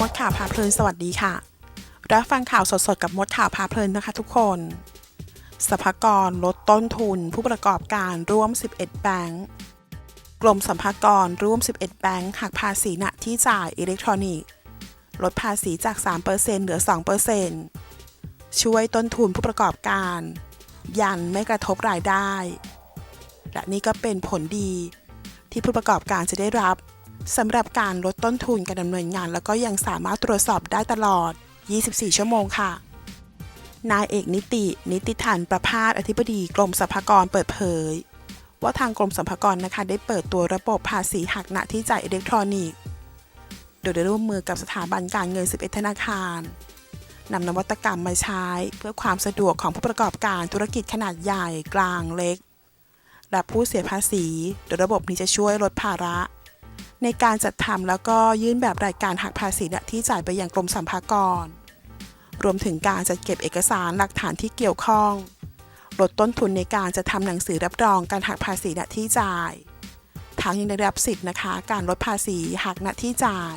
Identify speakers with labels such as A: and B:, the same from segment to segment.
A: มดข่าวพาเพลินสวัสดีค่ะ รับฟังข่าวสดๆ กับมดข่าวพาเพลินนะคะทุกคนสภากรลดต้นทุนผู้ประกอบการร่วม 11 แบงก์กรมสัมภากรร่วม 11 แบงก์หักภาษีณที่จ่ายอิเล็กทรอนิกส์ ลดภาษีจาก 3%เหลือ 2%ช่วยต้นทุนผู้ประกอบการ ยันไม่กระทบรายได้ และนี่ก็เป็นผลดีที่ผู้ประกอบการจะได้รับ สำหรับการลดต้นทุนการดำเนินงาน แล้วก็ยังสามารถตรวจสอบได้ตลอด 24 ชั่วโมงค่ะ นายเอกนิติ นิติธันประพาสอธิบดีกรมสรรพากรเปิดเผย ว่าทางกรมสรรพากรนะคะได้เปิดตัวระบบภาษีหักณที่จ่ายอิเล็กทรอนิกส์ โดยได้ร่วมมือกับสถาบันการเงิน 11 ธนาคารนำนวัตกรรมมาใช้ เพื่อความสะดวกของผู้ประกอบการธุรกิจขนาดใหญ่กลางเล็ก และผู้เสียภาษี โดยระบบนี้จะช่วยลดภาระ ในการจัดทำแล้วก็ยื่นแบบรายการหักภาษีที่จ่ายไปยังกรมสรรพากร รวมถึงการจัดเก็บเอกสารหลักฐานที่เกี่ยวข้อง ลดต้นทุนในการจะทำหนังสือรับรองการหักภาษีณที่จ่าย ทั้งยังได้รับสิทธิ์นะคะ การลดภาษีหักณที่จ่าย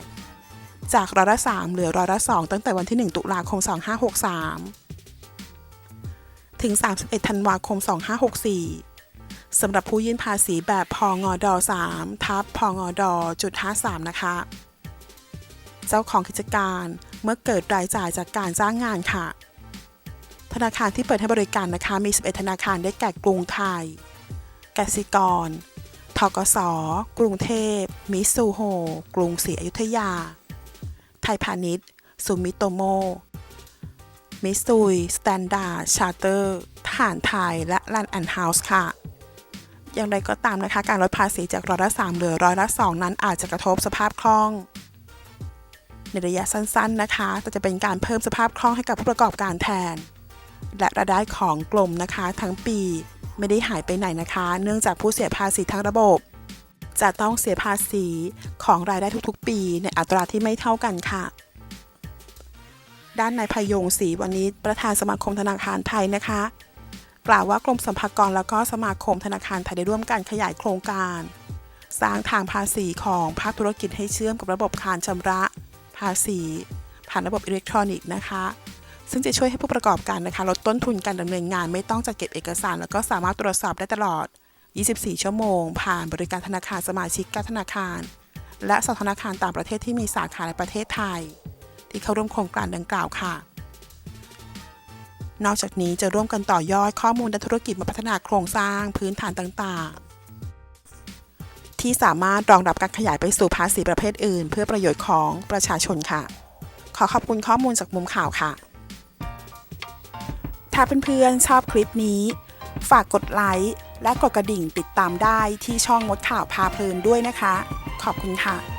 A: จากร้อยละ3เหลือร้อยละ2ตั้งแต่วันที่ 1 ตุลาคม 2563 ถึง 31 ธันวาคม 2564 สำหรับผู้ยื่นภาษีแบบพองอด3ทับพองอดอจุด53 นะคะ เจ้าของกิจการเมื่อเกิดรายจ่ายจากการจ้างงานค่ะ ธนาคารที่เปิดให้บริการนะคะมี 11 ธนาคารได้แก่กรุงไทย กสิกร ทกส กรุงเทพ มิซูโฮ กรุงศรีอยุธยา ไทยพาณิชย์ ซูมิโตโม มิซุย สแตนดาร์ดชาร์เตอร์ทหารไทย และลันแอนด์เฮาส์ค่ะ อย่างไรก็ตามนะคะ การลดภาษีจากร้อยละ3เหลือร้อยละ2นั้นอาจจะกระทบสภาพคล่อง ในระยะสั้นๆนะคะ แต่จะเป็นการเพิ่มสภาพคล่องให้กับผู้ประกอบการแทน และรายได้ของกลมนะคะ ทั้งปีไม่ได้หายไปไหนนะคะ เนื่องจากผู้เสียภาษีทั้งระบบ จะต้องเสียภาษีของรายได้ทุกๆ ปี ในอัตราที่ไม่เท่ากันค่ะด้านนายพยงศรีวันนี้ประธานสมาคมธนาคารไทยนะคะ กล่าวว่ากรมสรรพากรแล้วก็สมาคมธนาคารไทยได้ร่วมกันขยายโครงการ สร้างทางภาษีของภาคธุรกิจให้เชื่อมกับระบบการชำระ ภาษี ผ่านระบบอิเล็กทรอนิกส์นะคะ ซึ่งจะช่วยให้ผู้ประกอบการนะคะลดต้นทุนการดำเนินงาน ไม่ต้องจัดเก็บเอกสาร แล้วก็สามารถตรวจสอบได้ตลอด 24 ชั่วโมง ผ่านบริการธนาคารสมาชิกการธนาคาร และสธนาคารต่างประเทศที่มีสาขาในประเทศไทย ที่เข้าร่วมโครงการดังกล่าวค่ะ นอกจากนี้จะร่วมกันต่อยอดข้อมูลด้านธุรกิจมาพัฒนาโครงสร้างพื้นฐานต่างๆ ที่สามารถรองรับการขยายไปสู่ภาษีประเภทอื่น เพื่อประโยชน์ของประชาชนค่ะ ขอขอบคุณข้อมูลจากมุมข่าวค่ะ ถ้าเพื่อนๆชอบคลิปนี้ ฝากกดไลค์และกดกระดิ่งติดตามได้ที่ช่องมดข่าวพาเพลินด้วยนะคะ ขอบคุณค่ะ